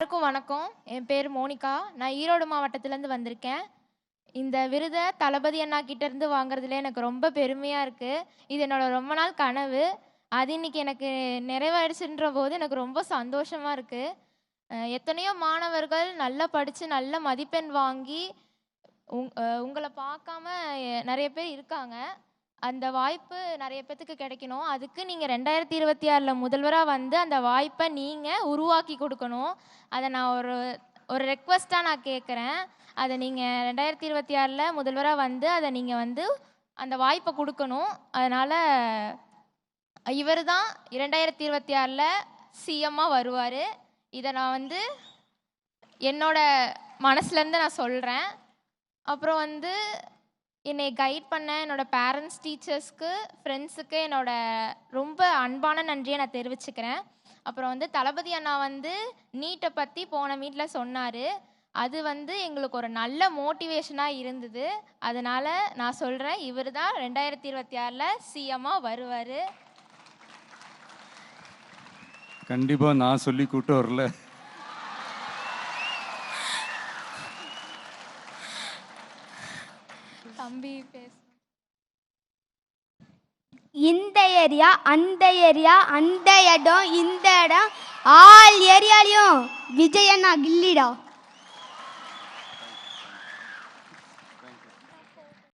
எல்லாருக்கும் வணக்கம். என் பேர் மோனிகா. நான் ஈரோடு மாவட்டத்திலேருந்து வந்திருக்கேன். இந்த விருதை தளபதி அண்ணா கிட்டேருந்து வாங்குறதுல எனக்கு ரொம்ப பெருமையாக இருக்குது இது என்னோட ரொம்ப நாள் கனவு. அது இன்னைக்கு எனக்கு நிறைவேறிச்சுன்ற போது எனக்கு ரொம்ப சந்தோஷமாக இருக்குது எத்தனையோ மாணவர்கள் நல்லா படித்து நல்ல மதிப்பெண் வாங்கி உங் உங்களை பார்க்காம நிறைய பேர் இருக்காங்க. அந்த வாய்ப்பு நிறைய பேத்துக்கு கிடைக்கணும். அதுக்கு நீங்கள் ரெண்டாயிரத்தி இருபத்தி ஆறில் முதல்வராக வந்து அந்த வாய்ப்பை நீங்கள் உருவாக்கி கொடுக்கணும். அதை நான் ஒரு ஒரு ரெக்வஸ்ட்டாக நான் கேட்குறேன். அதை நீங்கள் ரெண்டாயிரத்தி இருபத்தி ஆறில் முதல்வராக வந்து அதை நீங்கள் வந்து அந்த வாய்ப்பை கொடுக்கணும். அதனால் இவர் தான் இரண்டாயிரத்தி இருபத்தி ஆறில் சிஎம்மாக வருவார். இதை நான் வந்து என்னோட மனசுலேருந்து நான் சொல்கிறேன் அப்புறம் வந்து என்னை கைட் பண்ண என்னோட பேரண்ட்ஸ் டீச்சர்ஸ்க்கு ஃப்ரெண்ட்ஸுக்கு என்னோட ரொம்ப அன்பான நன்றியை நான் தெரிவிச்சுக்கிறேன். அப்புறம் வந்து தளபதி அண்ணா வந்து நீட்டை பற்றி போன மீட்டில் சொன்னார். அது வந்து எங்களுக்கு ஒரு நல்ல மோட்டிவேஷனாக இருந்தது. அதனால் நான் சொல்கிறேன் இவர் தான் ரெண்டாயிரத்தி இருபத்தி ஆறில் சிஎம்மாக வருவார். கண்டிப்பாக நான் சொல்லி கூப்பிட்டு வரல. தம்பி பேச. இந்த ஏரியா அந்த ஏரியா அந்த இடம் இந்த இடம். ஆல் ஏரியாலையும் விஜயண்ணா கில்லிடா?